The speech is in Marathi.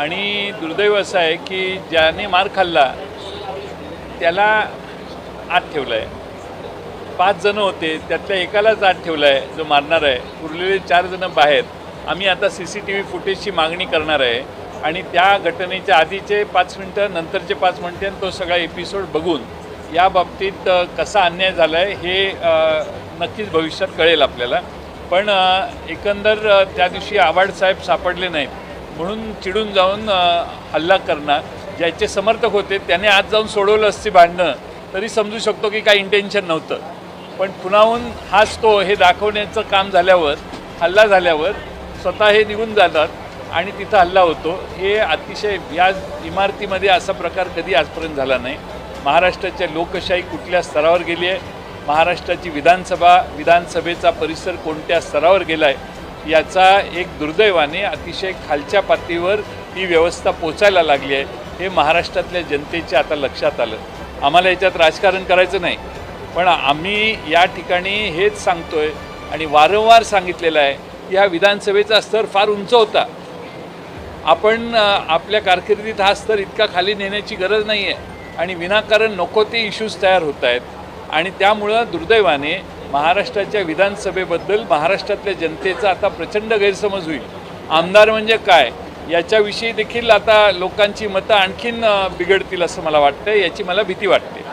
आणि दुर्दैव असं आहे की ज्याने मार खाल्ला त्याला आत ठेवलं आहे पाच जणं होते त्यातल्या एकालाच आत ठेवलं आहे जो मारणार आहे. उरलेले चार जणं बाहेर. आम्ही आता सी सी टी व्ही फुटेजची मागणी करणार आहे. आणि त्या घटनेच्या आधीचे पाच मिनटं नंतरचे पाच मिनटं आणि तो सगळा एपिसोड बघून या बाबतीत कसा अन्याय झाला आहे हे नक्कीच भविष्यात कळेल आपल्याला. पण एकंदर त्या दिवशी आवाडसाहेब सापडले नाहीत. म्हणून चिडून जाऊन हल्ला करणं ज्याचे समर्थक होते त्याने आज जाऊन सोडवलं असते भांडणं. तरी समजू शकतो की काही इंटेन्शन नव्हतं. पण पुन्हाहून हाच तो हे दाखवण्याचं काम झाल्यावर हल्ला झाल्यावर स्वतः हे निघून जातात आणि तिथं हल्ला होतो. हे अतिशय या इमारतीमध्ये असा प्रकार कधी आजपर्यंत झाला नाही. महाराष्ट्राच्या लोकशाही कुठल्या स्तरावर गेली आहे? महाराष्ट्राची विधानसभा विधानसभेचा परिसर कोणत्या स्तरावर गेला आहे याचा एक दुर्दैवाने अतिशय खालच्या पातळीवर ही व्यवस्था पोचायला लागली आहे. हे महाराष्ट्रातल्या जनतेच्या आता लक्षात आलं. आम्हाला याच्यात राजकारण करायचं नाही. पण आम्ही या ठिकाणी हेच सांगतोय आणि वारंवार सांगितलेलं आहे की हा विधानसभेचा स्तर फार उंच होता. आपण आपल्या कारकिर्दीत हा स्तर इतका खाली नेण्याची गरज नाही आहे आणि विनाकारण नको ते इश्यूज तयार होत आहेत. आणि त्यामुळं दुर्दैवाने महाराष्ट्राच्या विधानसभेबद्दल महाराष्ट्रातल्या जनतेचा आता प्रचंड गैरसमज होईल. आमदार म्हणजे काय? याच्याविषयी देखील आता लोकांची मतं आणखीन बिघडतील असं मला वाटतं याची मला भीती वाटते.